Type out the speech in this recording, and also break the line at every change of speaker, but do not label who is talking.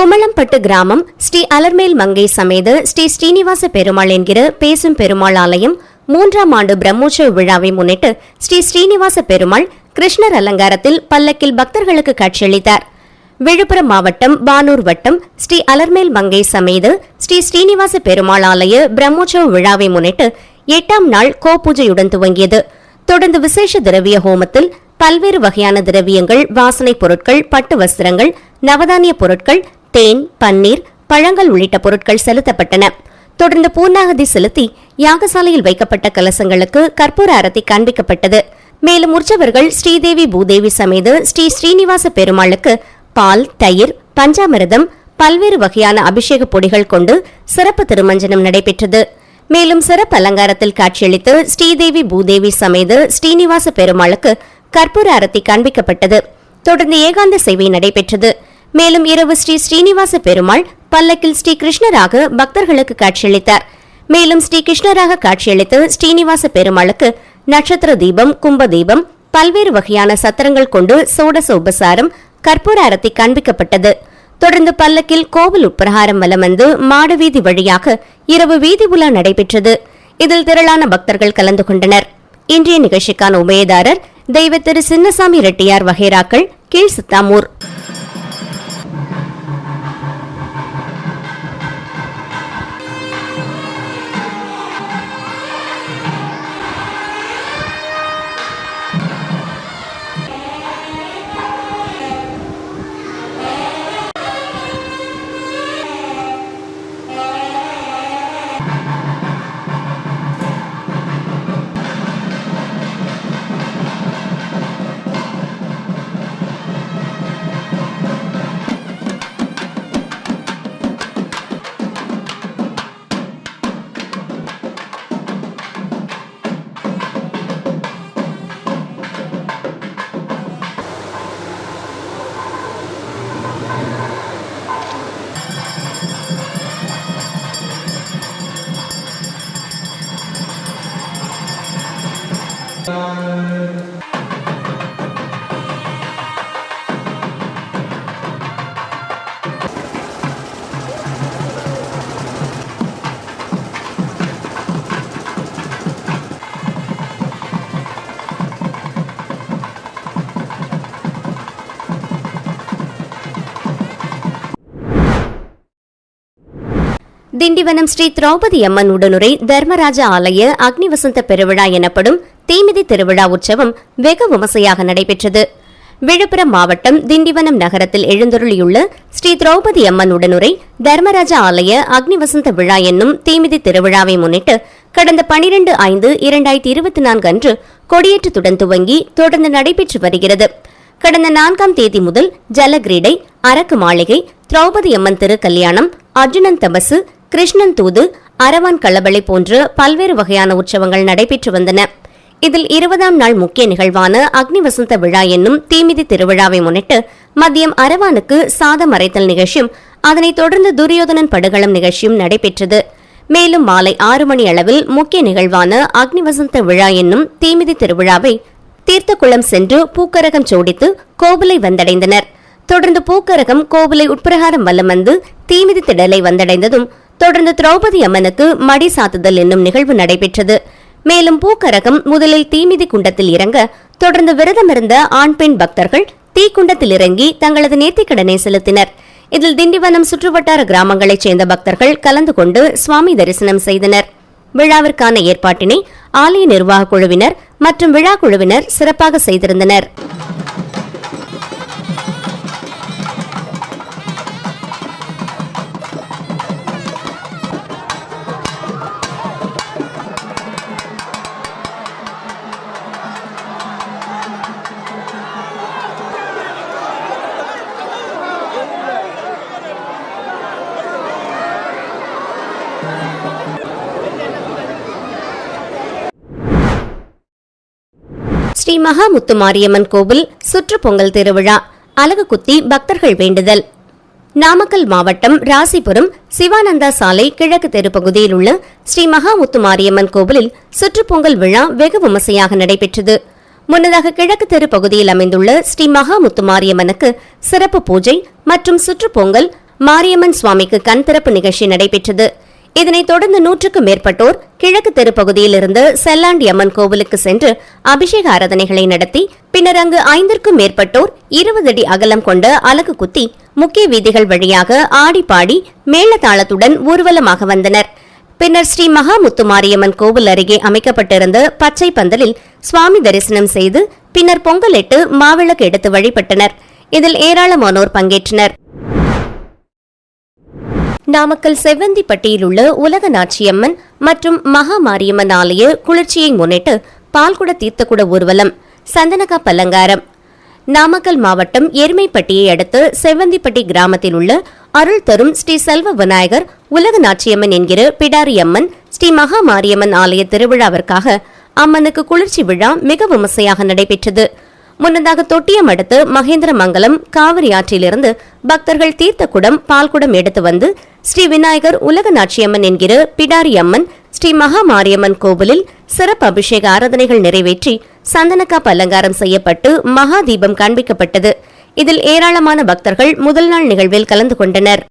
குமளம்பட்டு கிராமம் ஸ்ரீ அலர்மேல் மங்கை சமேத ஸ்ரீ ஸ்ரீனிவாச பெருமாள் என்கிற பேசும் பெருமாள் ஆலயம் மூன்றாம் ஆண்டு பிரம்மோற்சவ விழாவை முன்னிட்டு ஸ்ரீ ஸ்ரீனிவாச பெருமாள் கிருஷ்ணர் அலங்காரத்தில் பல்லக்கில் பக்தர்களுக்கு காட்சியளித்தார். விழுப்புரம் மாவட்டம் பானூர் வட்டம் ஸ்ரீ அலர்மேல் மங்கை சமேத ஸ்ரீ ஸ்ரீனிவாச பெருமாள் ஆலய பிரம்மோற்சவ விழாவை முன்னிட்டு எட்டாம் நாள் கோபூஜையுடன் துவங்கியது. தொடர்ந்து விசேஷ திரவிய ஹோமத்தில் பல்வேறு வகையான திரவியங்கள் வாசனைப் பொருட்கள் பட்டு வஸ்திரங்கள் நவதானிய பொருட்கள் தேன் பன்னீர் பழங்கள் உள்ளிட்ட பொருட்கள் செலுத்தப்பட்டன. தொடர்ந்து பூர்ணாகதி செலுத்தி யாகசாலையில் வைக்கப்பட்ட கலசங்களுக்கு கற்பூர அரத்தி காண்பிக்கப்பட்டது. மேலும் உற்சவர்கள் ஸ்ரீதேவி பூதேவி சமேத ஸ்ரீ ஸ்ரீனிவாச பெருமாளுக்கு பால் தயிர் பஞ்சாமிரதம் பல்வேறு வகையான அபிஷேக பொடிகள் கொண்டு சிறப்பு திருமஞ்சனம் நடைபெற்றது. மேலும் சிறப்பு அலங்காரத்தில் காட்சியளித்து ஸ்ரீதேவி பூதேவி சமேத ஸ்ரீனிவாச பெருமாளுக்கு கற்பூர அரத்தி காண்பிக்கப்பட்டது. தொடர்ந்து ஏகாந்த சேவை நடைபெற்றது. மேலும் இரவு ஸ்ரீ ஸ்ரீனிவாச பெருமாள் பல்லக்கில் ஸ்ரீ கிருஷ்ணராக பக்தர்களுக்கு காட்சியளித்தார். மேலும் ஸ்ரீ கிருஷ்ணராக காட்சியளித்து ஸ்ரீனிவாச பெருமாளுக்கு நட்சத்திர தீபம் கும்ப தீபம் பல்வேறு வகையான சத்திரங்கள் கொண்டு சோடச உபசாரம் கற்பூர அரத்தி காண்பிக்கப்பட்டது. தொடர்ந்து பல்லக்கில் கோவில் உட்பிரகாரம் வலம் வந்து மாடவீதி வழியாக இரவு வீதி உலா நடைபெற்றது. இதில் திரளான பக்தர்கள் கலந்து கொண்டனர். இன்றைய நிகழ்ச்சிக்கான உபயதாரர் தெய்வ திரு சின்னசாமி ரெட்டியார் வகைராக்கள் கீழ் சித்தாமூர். திண்டிவனம் ஸ்ரீ திரௌபதி அம்மன் உடனுரை தர்மராஜ ஆலய அக்னி வசந்த பெருவிழா எனப்படும் தீமிதி திருவிழா உற்சவம் வெகு விமர்சையாக நடைபெற்றது. விழுப்புரம் மாவட்டம் திண்டிவனம் நகரத்தில் எழுந்தருளியுள்ள ஸ்ரீ திரௌபதி அம்மன் உடனுரை தர்மராஜ ஆலய அக்னிவசந்த விழா என்னும் தீமிதி திருவிழாவை முன்னிட்டு கடந்த பனிரெண்டு ஐந்து இரண்டாயிரத்தி இருபத்தி நான்கு அன்று கொடியேற்றத்துடன் துவங்கி தொடர்ந்து நடைபெற்று வருகிறது. கடந்த நான்காம் தேதி முதல் ஜலகிரீடை அரக்கு மாளிகை திரௌபதி அம்மன் திருக்கல்யாணம் அர்ஜுனன் தபசு கிருஷ்ணன் தூது அரவான் களபளை போன்ற பல்வேறு வகையான உற்சவங்கள் நடைபெற்று வந்தன. இதில் இருபதாம் நாள் முக்கிய நிகழ்வான அக்னி வசந்த விழா என்னும் தீமிதி திருவிழாவை முன்னிட்டு மதியம் அரவானுக்கு சாதம் அரைத்தல் நிகழ்ச்சியும் அதனைத் தொடர்ந்து துரியோதனன் படுகளம் நிகழ்ச்சியும் நடைபெற்றது. மேலும் மாலை ஆறு மணி அளவில் முக்கிய நிகழ்வான அக்னி வசந்த விழா என்னும் தீமிதி திருவிழாவை தீர்த்தக்குளம் சென்று பூக்கரகம் சோடித்து கோவிலை வந்தடைந்தனர். தொடர்ந்து பூக்கரகம் கோவிலை உட்பிரகாரம் வலம் வந்து தீமிதி திடலை வந்தடைந்ததும் தொடர்ந்து திரௌபதி அம்மனுக்கு மடி சாத்துதல் என்னும் நிகழ்வு நடைபெற்றது. மேலும் பூக்கரகம் முதலில் தீமிதி குண்டத்தில் இறங்க தொடர்ந்து விரதமிருந்த ஆண் பெண் பக்தர்கள் தீக்குண்டத்தில் இறங்கி தங்களது நேர்த்திக்கடனை செலுத்தினர். இதில் திண்டிவனம் சுற்றுவட்டார கிராமங்களைச் சேர்ந்த பக்தர்கள் கலந்து கொண்டு சுவாமி தரிசனம் செய்தனர். விழாவிற்கான ஏற்பாட்டினை ஆலய நிர்வாக குழுவினர் மற்றும் விழா குழுவினர் சிறப்பாக செய்திருந்தனர். ஸ்ரீ மகாமுத்து மாரியம்மன் கோவில் சுற்றுப்பொங்கல் திருவிழா அலகு குத்தி பக்தர்கள் வேண்டுதல். நாமக்கல் மாவட்டம் ராசிபுரம் சிவானந்தா சாலை கிழக்கு தெரு பகுதியில் உள்ள ஸ்ரீ மகாமுத்து மாரியம்மன் கோவிலில் சுற்றுப்பொங்கல் விழா வெகு விமர்சையாக நடைபெற்றது. முன்னதாக கிழக்கு தெரு பகுதியில் அமைந்துள்ள ஸ்ரீ மகாமுத்து மாரியம்மனுக்கு சிறப்பு பூஜை மற்றும் சுற்றுப்பொங்கல் மாரியம்மன் சுவாமிக்கு கண் திறப்பு நிகழ்ச்சி நடைபெற்றது. இதனைத் தொடர்ந்து நூற்றுக்கும் மேற்பட்டோர் கிழக்கு தெருப்பகுதியிலிருந்து செல்லாண்டி அம்மன் கோவிலுக்கு சென்று அபிஷேக ஆராதனைகளை நடத்தி பின்னர் அங்கு ஐந்திற்கும் மேற்பட்டோர் இருபது அடி அகலம் கொண்ட அலகு குத்தி முக்கிய வீதிகள் வழியாக ஆடி பாடி மேளதாளத்துடன் ஊர்வலமாக வந்தனர். பின்னர் ஸ்ரீ மகாமுத்துமாரியம்மன் கோவில் அருகே அமைக்கப்பட்டிருந்த பச்சை பந்தலில் சுவாமி தரிசனம் செய்து பின்னர் பொங்கலிட்டு மாவிளக்கு எடுத்து வழிபட்டனர். இதில் ஏராளமானோர் பங்கேற்றனர். நாமக்கல் செவ்வந்திப்பட்டியில் உள்ள உலக நாச்சியம்மன் மற்றும் மகா மாரியம்மன் ஆலய குளிர்ச்சியை முன்னிட்டு பால்குட தீர்த்தக்குட ஊர்வலம் சந்தனகா பலங்காரம். நாமக்கல் மாவட்டம் எருமைப்பட்டியை அடுத்து செவ்வந்திப்பட்டி கிராமத்தில் உள்ள அருள் தரும் ஸ்ரீ செல்வ விநாயகர் உலக நாச்சியம்மன் என்கிற பிடாரி அம்மன் ஸ்ரீ மகா மாரியம்மன் ஆலய திருவிழாவிற்காக அம்மனுக்கு குளிர்ச்சி விழா மிக விமர்சையாக நடைபெற்றது. முன்னதாக தொட்டியம் அடுத்து மகேந்திரமங்கலம் காவிரி ஆற்றிலிருந்து பக்தர்கள் தீர்த்த குடம் பால்குடம் எடுத்து வந்து ஸ்ரீ விநாயகர் உலக நாச்சியம்மன் என்கிற பிடாரி அம்மன் ஸ்ரீ மகாமாரியம்மன் கோவிலில் சிறப்பு அபிஷேக ஆராதனைகள் நிறைவேற்றி சந்தனக்காப்பு அலங்காரம் செய்யப்பட்டு மகா தீபம் காண்பிக்கப்பட்டது. இதில் ஏராளமான பக்தர்கள் முதல் நாள் நிகழ்வில் கலந்து கொண்டனர்.